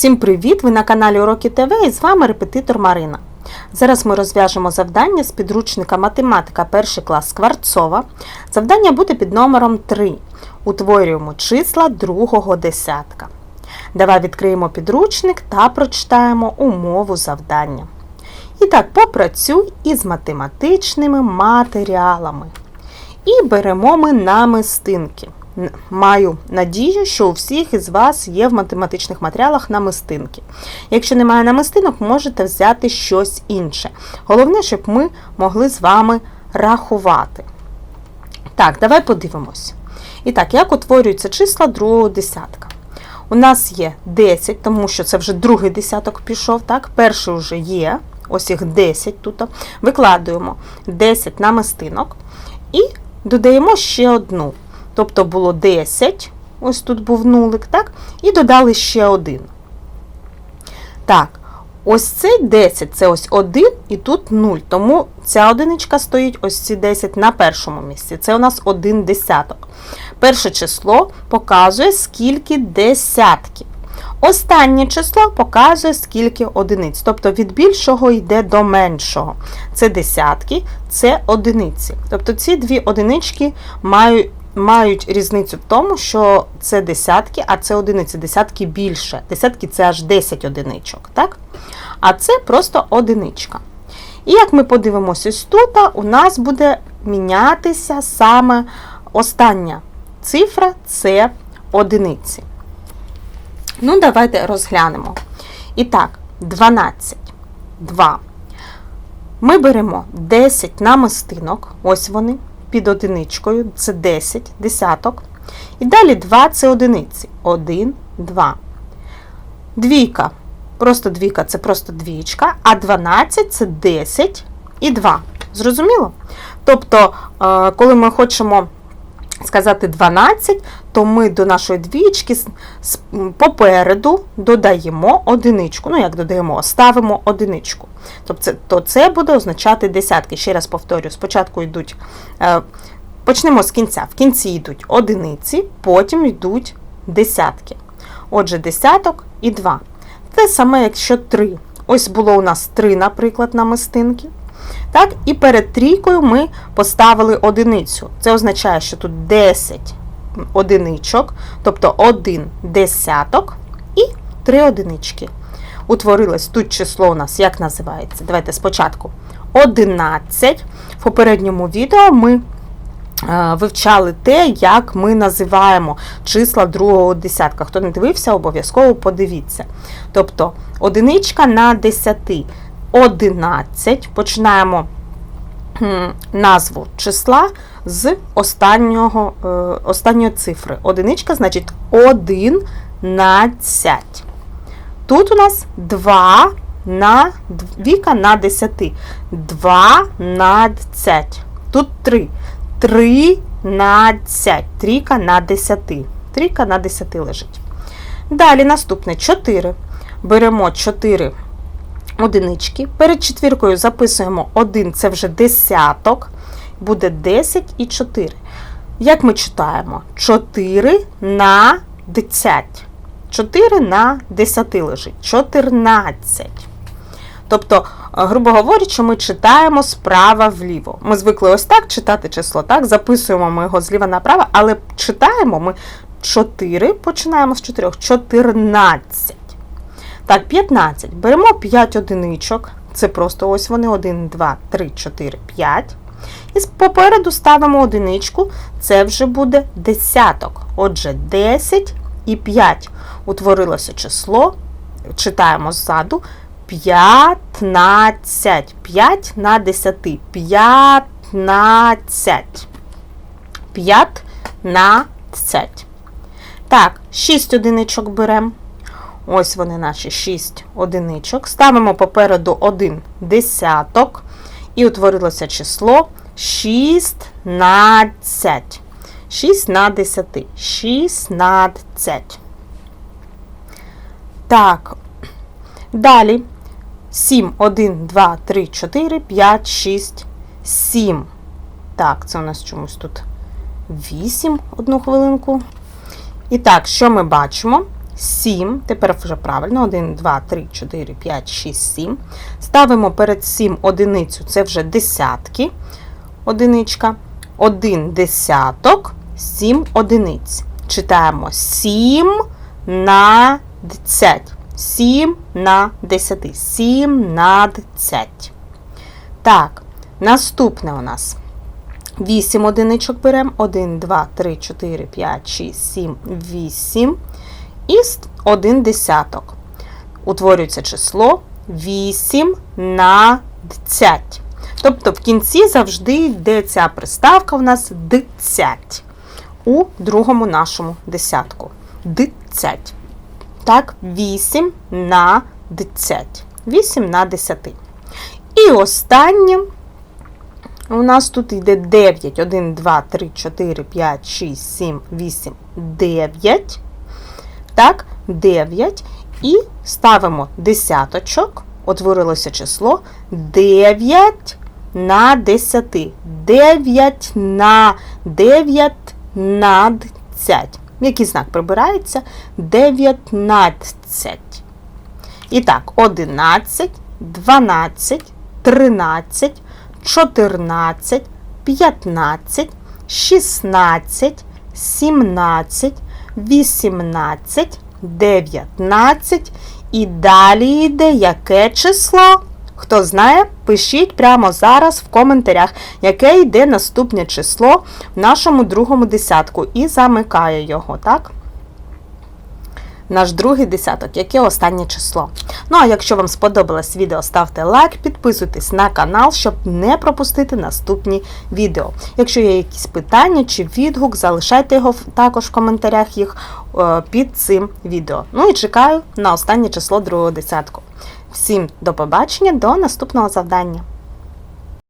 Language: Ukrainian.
Всім привіт! Ви на каналі Уроки ТВ і з вами репетитор Марина. Зараз ми розв'яжемо завдання з підручника математика 1 клас Скворцова. Завдання буде під номером 3. Утворюємо числа другого десятка. Давай відкриємо підручник та прочитаємо умову завдання. І так, попрацюй із математичними матеріалами. І беремо ми намистинки. Маю надію, що у всіх із вас є в математичних матеріалах намистинки. Якщо немає намистинок, можете взяти щось інше. Головне, щоб ми могли з вами рахувати. Так, давай подивимось. І так, як утворюються числа другого десятка? У нас є 10, тому що це вже другий десяток пішов, так? Перший вже є, ось їх 10 тут. Викладуємо 10 намистинок і додаємо ще одну. Тобто було 10, ось тут був нулик, так? І додали ще один. Так, ось цей 10 це ось 1 і тут 0. Тому ця одиничка стоїть ось ці 10 на першому місці. Це у нас 1 десяток. Перше число показує, скільки десятків. Останнє число показує, скільки одиниць. Тобто від більшого йде до меншого. Це десятки, це одиниці. Тобто ці дві одинички мають мають різницю в тому, що це десятки, а це одиниці. Десятки більше. Десятки це аж 10 одиничок. так? А це просто одиничка. І як ми подивимося ось тут, у нас буде мінятися саме остання цифра це одиниці. Ну, давайте розглянемо. І так, 12, 2. Ми беремо 10 намистинок, ось вони, під одиничкою, це 10, десяток. І далі 2 це одиниці. 1, 2. Двійка. Просто двійка це просто двічка, а 12 це 10 і 2. Зрозуміло? Тобто, е, коли ми хочемо сказати 12, то ми до нашої двічки попереду додаємо одиничку. Ну, як додаємо, ставимо одиничку. Тобто то це буде означати десятки. Ще раз повторю, спочатку йдуть. е, Почнемо з кінця. В кінці йдуть одиниці, потім йдуть десятки. Отже, десяток і 2. Те саме, якщо 3. Ось було у нас 3, наприклад, намистинки. Так, і перед трійкою ми поставили одиницю. Це означає, що тут 10 одиничок, тобто 1 десяток і 3 одинички. Утворилось тут число у нас як називається? Давайте спочатку 11. В попередньому відео ми е, вивчали те, як ми називаємо числа другого десятка. Хто не дивився, обов'язково подивіться. Тобто одиничка на 10. 11. Починаємо назву числа з останнього, е, останньої цифри. Одиничка значить 11. Тут у нас 2 на двіка на 10. 12. Тут 3. 13. Трійка на 10. Трійка на 10 лежить. Далі наступне 4. Беремо 4 одинички. Перед четвіркою записуємо 1, це вже десяток. Буде 10 і 4. Як ми читаємо? 4 на 10. 4 на 10 лежить. 14. Тобто, е, грубо говорячи, ми читаємо справа вліво. Ми звикли ось так читати число, так? Записуємо ми його зліва направо, але читаємо ми 4, починаємо з 4, 14. Так, 15. Беремо 5 одиничок. Це просто ось вони 1, 2, 3, 4, 5. І попереду ставимо одиничку. Це вже буде десяток. Отже, 10 і 5. Утворилося число. Читаємо ззаду. 15. 5 на 10. 15. 15. Так, 6 одиничок беремо. Ось вони наші 6 одиничок. Ставимо попереду 1 десяток. І утворилося число 16. 6 на 10. 16. Так. Далі 7, 1, 2, 3, 4, 5, 6, 7. Так, це у нас чомусь тут 8. Одну хвилинку. І так, що ми бачимо? 7. Тепер вже правильно. 1, 2, 3, 4, 5, 6, 7. Ставимо перед 7 одиницю, це вже десятки. Одиничка. 1 десяток, 7 одиниць. Читаємо 7 на 10. 7 на 10. 7 на 10. Так, наступне у нас 8 одиничок беремо. 1, 2, 3, 4, 5, 6, 7, 8. І 1 десяток. Утворюється число 8 на 10. Тобто в кінці завжди йде ця приставка у нас десять у другому нашому десятку. Десять. Так, 8 на 10. 8 на 10. І останнє у нас тут йде 9. 1, 2, 3, 4, 5, 6, 7, 8, 9. Так, 9. І ставимо десяточок. Утворилося число 9 на 10. 9 на 9 на 10. Який знак прибирається? 19. І так, 11, 12, 13, 14, 15, 16, 17, 18, 19. І далі йде яке число? Хто знає, пишіть прямо зараз в коментарях, яке йде наступне число в нашому другому десятку і замикає його, так? Наш другий десяток, яке останнє число. Ну а якщо вам сподобалось відео, ставте лайк, підписуйтесь на канал, щоб не пропустити наступні відео. Якщо є якісь питання чи відгук, залишайте його також в коментарях їх е, під цим відео. Ну і чекаю на останнє число другого десятку. Всім до побачення, до наступного завдання.